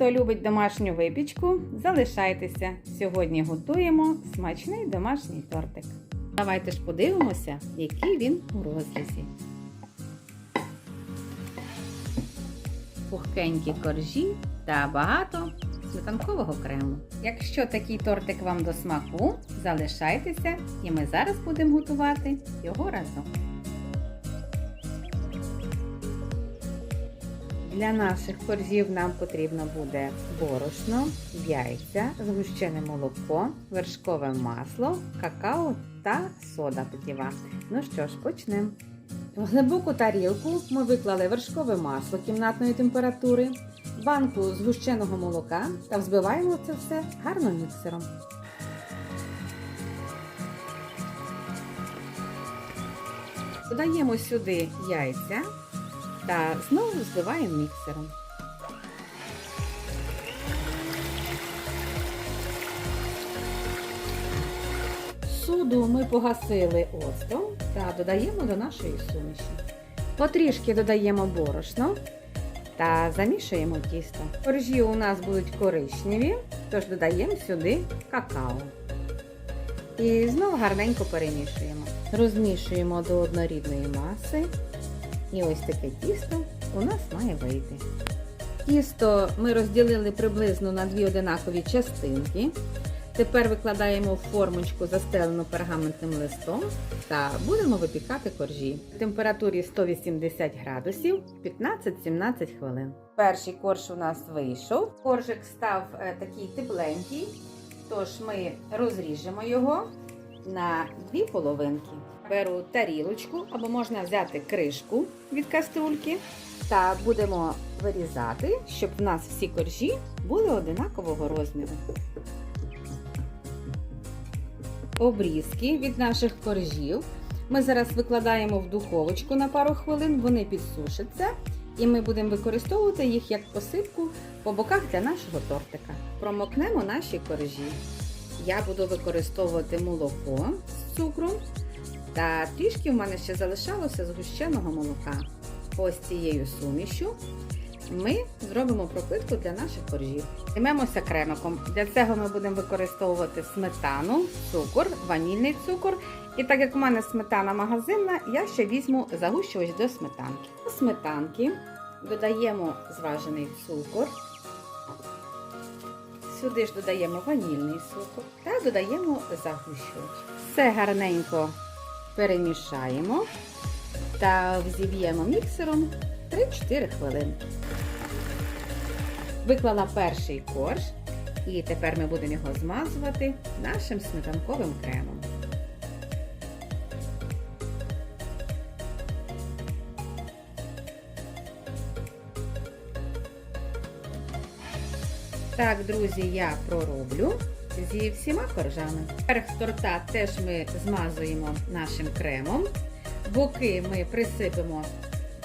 Хто любить домашню випічку, залишайтеся. Сьогодні готуємо смачний домашній тортик. Давайте ж подивимося, який він у розрізі. Пухкенькі коржі та багато сметанкового крему. Якщо такий тортик вам до смаку, залишайтеся і ми зараз будемо готувати його разом. Для наших коржів нам потрібно буде борошно, яйця, згущене молоко, вершкове масло, какао та сода питєва. Ну що ж, почнемо. В глибоку тарілку ми виклали вершкове масло кімнатної температури, банку згущеного молока та взбиваємо це все гарно міксером. Додаємо сюди яйця та знову збиваємо міксером. Суду ми погасили оцтом та додаємо до нашої суміші. Потрішки додаємо борошно та замішуємо тісто. Коржі у нас будуть коричневі, тож додаємо сюди какао. І знову гарненько перемішуємо. Розмішуємо до однорідної маси. І ось таке тісто у нас має вийти. Тісто ми розділили приблизно на дві одинакові частинки. Тепер викладаємо в формочку, застелену пергаментним листом, та будемо випікати коржі. В температурі 180 градусів 15-17 хвилин. Перший корж у нас вийшов. Коржик став е, такий тепленький, тож ми розріжемо його на дві половинки. Беру тарілочку або можна взяти кришку від каструльки та будемо вирізати, щоб в нас всі коржі були одинакового розміру. Обрізки від наших коржів ми зараз викладаємо в духовочку на пару хвилин, вони підсушаться, і ми будемо використовувати їх як посипку по боках для нашого тортика. Промокнемо наші коржі. Я буду використовувати молоко з цукром. Та трішки в мене ще залишалося згущеного молока. Ось цією сумішю ми зробимо пропитку для наших коржів. Займемося кремиком. Для цього ми будемо використовувати сметану, цукор, ванільний цукор. І так як в мене сметана магазинна, я ще візьму загущувач до сметанки. До сметанки додаємо зважений цукор. Сюди ж додаємо ванільний цукор та додаємо загущувач. Все гарненько перемішаємо та взіб'ємо міксером 3-4 хвилини. Виклала перший корж, і тепер ми будемо його змазувати нашим сметанковим кремом. Так, друзі, я пророблю зі всіма коржами. Верх торта теж ми змазуємо нашим кремом. Боки ми присипемо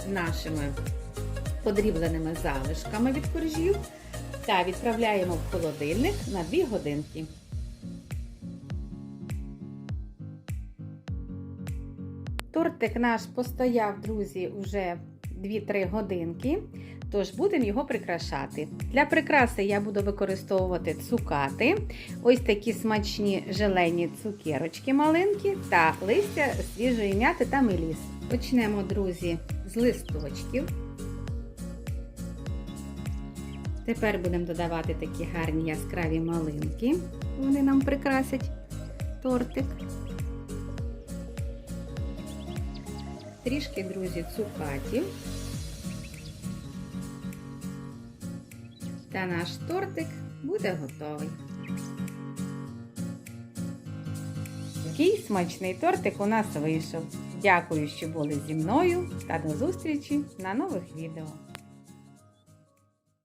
нашими подрібленими залишками від коржів та відправляємо в холодильник на 2 годинки. Тортик наш постояв, друзі, вже 2-3 годинки, тож будемо його прикрашати. Для прикраси я буду використовувати цукати, ось такі смачні желені цукерочки маленькі та листя свіжої м'яти та меліс. Почнемо, друзі, з листочків. Тепер будемо додавати такі гарні яскраві малинки. Вони нам прикрасять тортик. Трішки, друзі, цукатів. Та наш тортик буде готовий. Такий смачний тортик у нас вийшов. Дякую, що були зі мною та до зустрічі на нових відео.